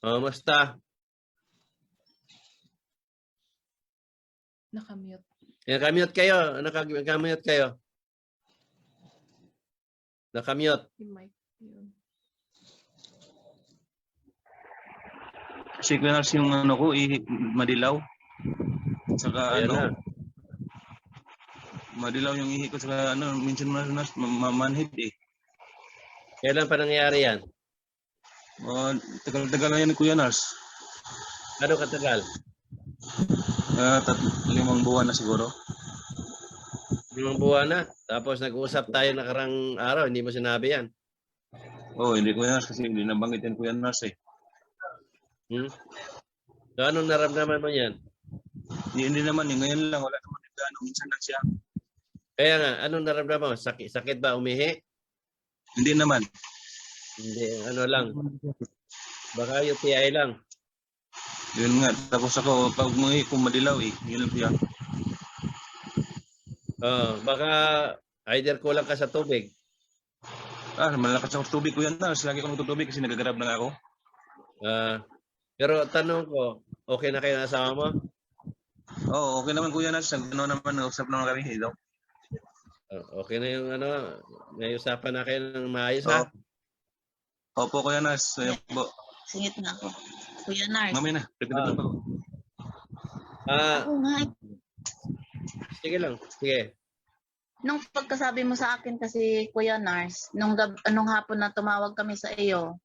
Oh, musta? Nakamute. Nakamute kayo. Naka- Nakamute kayo. Nakamute. Yung mic. Yun. Kaya yung ano ko, i- madilaw. Saka Ayan ano, na. madilaw yung ihi ko. Saka ano, minsan manhid eh. Kailan pa nangyari yan? Oh, tagal-tagal na yan, Kuya Nars. Ano katagal? Uh, tat limang buwan na siguro. Limang buwan na. Tapos nag-uusap tayo nakarang araw. Hindi mo sinabi yan. Oh, hindi Kuya Nars kasi hindi nabanggit yan Kuya Nars eh. Hmm? So, anong naramdaman mo yan? Hindi, hindi naman eh. Ngayon lang, wala naman yung ano, minsan lang siya. Kaya nga, anong naramdaman mo? Sakit, sakit ba umihi? Hindi naman. Hindi, ano lang. Baka UTI lang. Yun nga, tapos ako, pag umuwi ko madilaw eh. Yun lang siya. Oh, baka either kulang ka sa tubig. Ah, malakas ako sa tubig Kuya Nars. Lagi ko magtutubig kasi nagagrab lang ako. Ah, pero tanong ko, okay na kayo ng asawa mo? Oo, okay naman Kuya Nars. Ano naman, usap naman kami. eh, daw. Oh, okay na yung ano, may usapan na kayo ng maayos ha? Opo, Kuya Nars. Ayan po. Singit na ako. Kuya Nars. Mamaya na. Pagkatapos pa ako. Ah, Ako nga, sige lang. Sige. nung pagkasabi mo sa akin kasi Kuya Nars, nung, gab- anong hapon na tumawag kami sa iyo,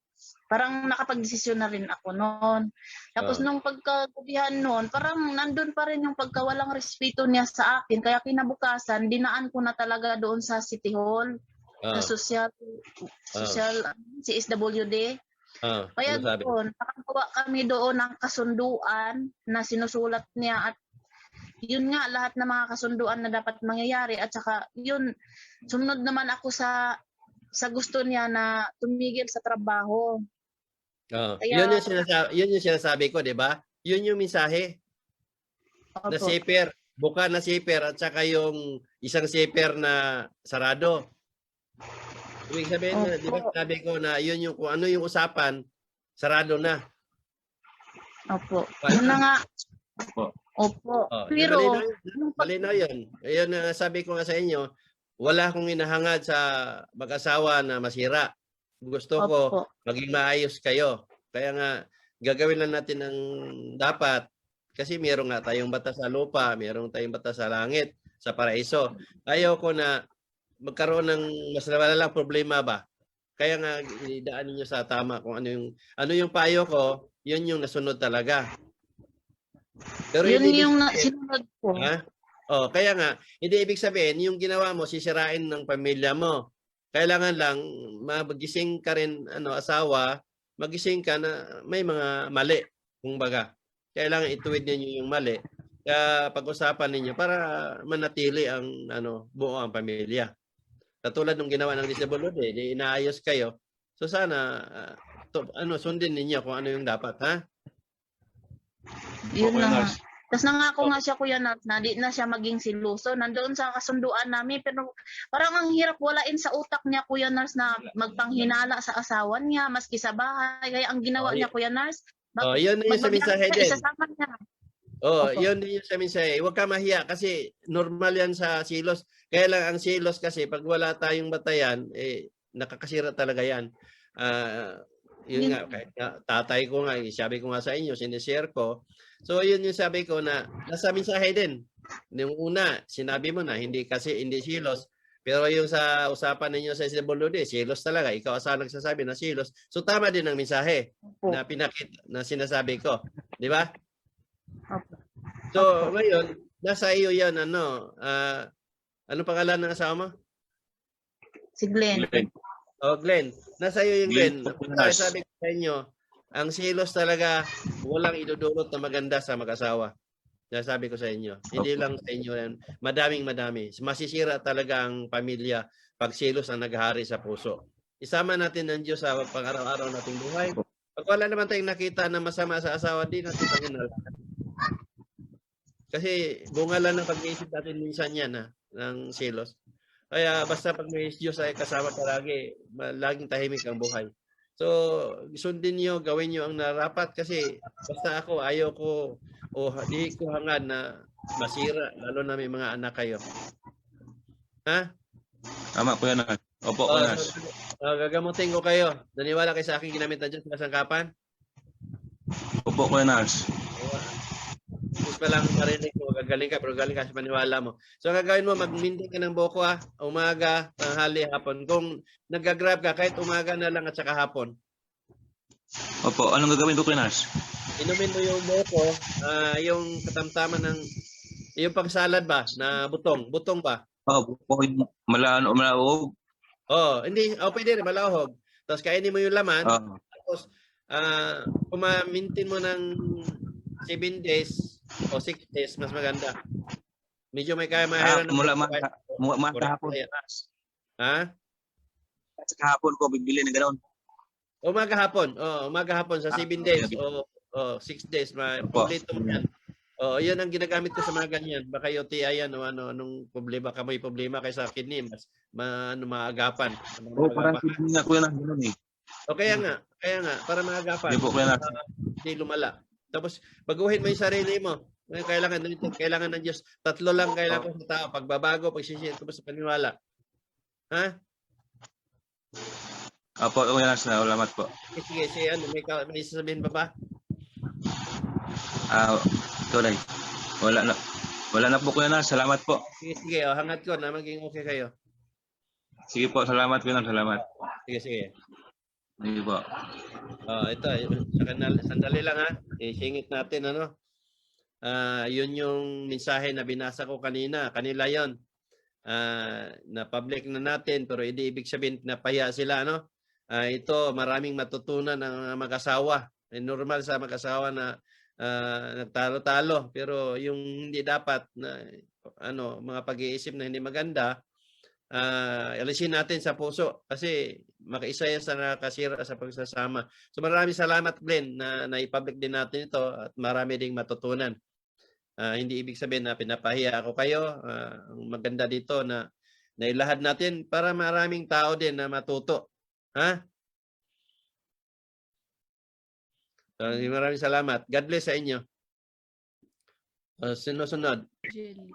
parang nakapagdesisyon na rin ako noon. Tapos Ah. nung pagkagabihan noon, parang nandun pa rin yung pagkawalang respeto niya sa akin. Kaya kinabukasan, dinaan ko na talaga doon sa City Hall, Sa social, social, CSWD. ah, Kaya ano doon, nakagawa kami doon ng kasunduan na sinusulat niya at yun nga lahat ng mga kasunduan na dapat mangyayari at saka yun sumunod naman ako sa sa gusto niya na tumigil sa trabaho. Oh, Kaya- yun yung sinasabi, yun yung sinasabi ko, 'di ba? Yun yung mensahe na Opo. zipper, buka na zipper at saka yung isang zipper na sarado. Ibig sabihin, na, di ba sabi ko na yun yung kung ano yung usapan, sarado na. Opo. Yun na nga. Opo. Opo. Oh, Pero pag- Malinaw yun. Ayun na sabi ko nga sa inyo, wala akong inahangad sa mag-asawa na masira. Gusto ko Opo. maging maayos kayo. Kaya nga, gagawin lang natin ang dapat. Kasi meron nga tayong batas sa lupa, meron tayong batas sa langit, sa paraiso. Ayaw ko na magkaroon ng mas malalang problema ba. Kaya nga, idaan niyo sa tama kung ano yung, ano yung payo ko, yun yung nasunod talaga. Pero yun hindi yung na, sinunod ko. Ha? Oh, kaya nga, hindi ibig sabihin yung ginawa mo sisirain ng pamilya mo. Kailangan lang magising ka rin ano asawa, magising ka na may mga mali, kumbaga. Kailangan ituwid ninyo yung mali. Kaya pag-usapan ninyo para manatili ang ano buo ang pamilya. Katulad ng ginawa ng DSWD, di inaayos kayo. So sana ah, to, ano sundin ninyo kung ano yung dapat, ha? Yun na nga. Tapos nangako nga siya Kuya Nat na di na siya maging siluso. Nandoon sa kasunduan namin pero parang ang hirap walain sa utak niya Kuya Nars na magpanghinala sa asawa niya maski sa bahay. Kaya ang ginawa Oh, niya Kuya Nars, Oh, yun yung sa mensahe din. isasama niya. Oh, Opo. yun din yung sa mensahe. Huwag ka mahiya kasi normal yan sa silos. Kaya lang ang silos kasi pag wala tayong batayan, eh nakakasira talaga yan. Ah, yun nga, kahit nga, tatay ko nga, eh, sabi ko nga sa inyo, sinishare ko. So yun yung sabi ko na nasa mensahe din. Yung una, sinabi mo na hindi kasi hindi silos. Pero yung sa usapan ninyo sa SWD, silos talaga. Ikaw asa nagsasabi na silos. So tama din ang mensahe Opo. na pinakit na sinasabi ko. Di ba? So, ngayon, nasa iyo yan, ano, ah, ano pangalan ng asawa mo? Si Glenn. Glenn. Oh, Glenn. Nasa iyo yung Glenn. Glenn Kaya Pupunas. sabi ko sa inyo, ang silos talaga, walang idudulot na maganda sa mag-asawa. Sabi ko sa inyo, hindi lang sa inyo yan. Madaming madami. Masisira talaga ang pamilya pag silos ang naghahari sa puso. Isama natin ang Diyos sa pang-araw-araw nating buhay. Pag wala naman tayong nakita na masama sa asawa, di natin panginalakan. Kasi bunga lang ng pag-iisip natin minsan yan ha, ng silos. Kaya basta pag may Diyos ay kasama ka lagi, ma- laging tahimik ang buhay. So, sundin nyo, gawin nyo ang narapat kasi basta ako, ayaw ko o di ko hangad na masira, lalo na may mga anak kayo. Ha? Tama, Kuya Nars. Opo, Oh, Kuya Nars. uh, gagamutin ko kayo. Naniwala kayo sa aking ginamit na dyan sa kasangkapan? Opo, Kuya Nars. Gusto pa lang marinig ko, gagaling ka, pero galing ka sa paniwala mo. So, ang gagawin mo, mag-maintain ka ng boko ha, umaga, tanghali, hapon. Kung nag-grab ka, kahit umaga na lang at saka hapon. Opo, anong gagawin ko, Nars? Inumin mo yung boko, ah, yung katamtaman ng, yung pang-salad ba, na butong, butong ba? Oh, po, malano, malaog. Oh, hindi, oh, pwede rin, malahog. Tapos kainin mo yung laman, Oh, tapos ah kumamintin mo ng 7 days o 6 days, mas maganda. Medyo may kaya ah, mahiran. mula ma, mula ma, Correct. kahapon, Ayan. Kuya Nars. Ha? Sa kahapon ko, bibili na gano'n. Umaga hapon. Oh, umaga hapon sa 7 Ah, days o oh, 6 days. Ma, kompleto mo yan. Oh, yun ang ginagamit ko sa mga ganyan. Baka UTI yan o ano, anong problema ka may problema kay sa kidney, mas ma, ano, maagapan. Ano, Oh, parang hindi nga, Kuya Nars, gano'n eh. O kaya nga, kaya nga, para maagapan. Hindi po, Kuya Nars. Hindi lumala. Tapos, baguhin mo yung sarili mo. Kailangan, kailangan ng Diyos. Tatlo lang kailangan ko sa tao. Pagbabago, pagsisiyat ko sa paniwala. Ha? Opo, Kuya Nars, salamat po. Sige, sige, sige, ano, may, may sasabihin pa ba? Ah, ito na Wala na. Wala na po, Kuya Nars. Salamat po. Sige, sige, oh, hangat ko na maging okay kayo. Sige po, salamat, Kuya Nars. Salamat. Sige, sige. Sige po. Oh, ito, kanal, sandali lang ha. Isingit natin ano. Ah, yun yung mensahe na binasa ko kanina. Kanila 'yon. Ah, na public na natin pero hindi ibig sabihin na pahiya sila ano. Ah, ito maraming matutunan ng mag-asawa. Eh, normal sa mag-asawa na ah, nagtalo-talo pero yung hindi dapat na ano mga pag-iisip na hindi maganda ah alisin natin sa puso kasi makaisa yan sa nakasira sa pagsasama. So maraming salamat Glenn na na-public din natin ito at marami ding matutunan. Ah, hindi ibig sabihin na pinapahiya ako kayo. Ang maganda dito na nailahad natin para maraming tao din na matuto. Ha? So, maraming salamat. God bless sa inyo. Uh, sinusunod. Jelly.